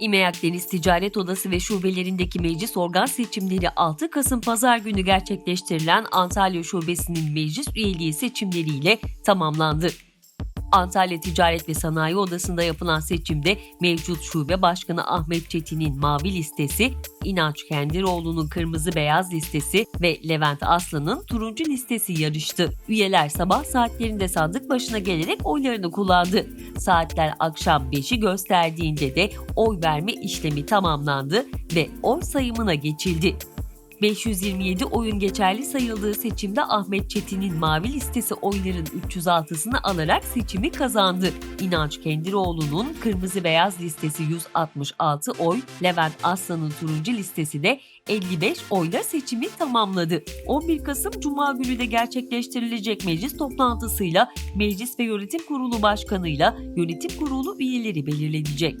İME Akdeniz Ticaret Odası ve şubelerindeki meclis organ seçimleri 6 Kasım Pazar günü gerçekleştirilen Antalya Şubesi'nin meclis üyeliği seçimleriyle tamamlandı. Antalya Ticaret ve Sanayi Odası'nda yapılan seçimde mevcut şube başkanı Ahmet Çetin'in mavi listesi, İnanç Kendiroğlu'nun kırmızı beyaz listesi ve Levent Aslan'ın turuncu listesi yarıştı. Üyeler sabah saatlerinde sandık başına gelerek oylarını kullandı. Saatler akşam 5'i gösterdiğinde de oy verme işlemi tamamlandı ve oy sayımına geçildi. 527 oyun geçerli sayıldığı seçimde Ahmet Çetin'in mavi listesi oyların 306'sını alarak seçimi kazandı. İnanç Kendiroğlu'nun kırmızı beyaz listesi 166 oy, Levent Aslan'ın turuncu listesi de 55 oyla seçimi tamamladı. 11 Kasım Cuma günü de gerçekleştirilecek meclis toplantısıyla Meclis ve Yönetim Kurulu Başkanı'yla Yönetim Kurulu üyeleri belirlenecek.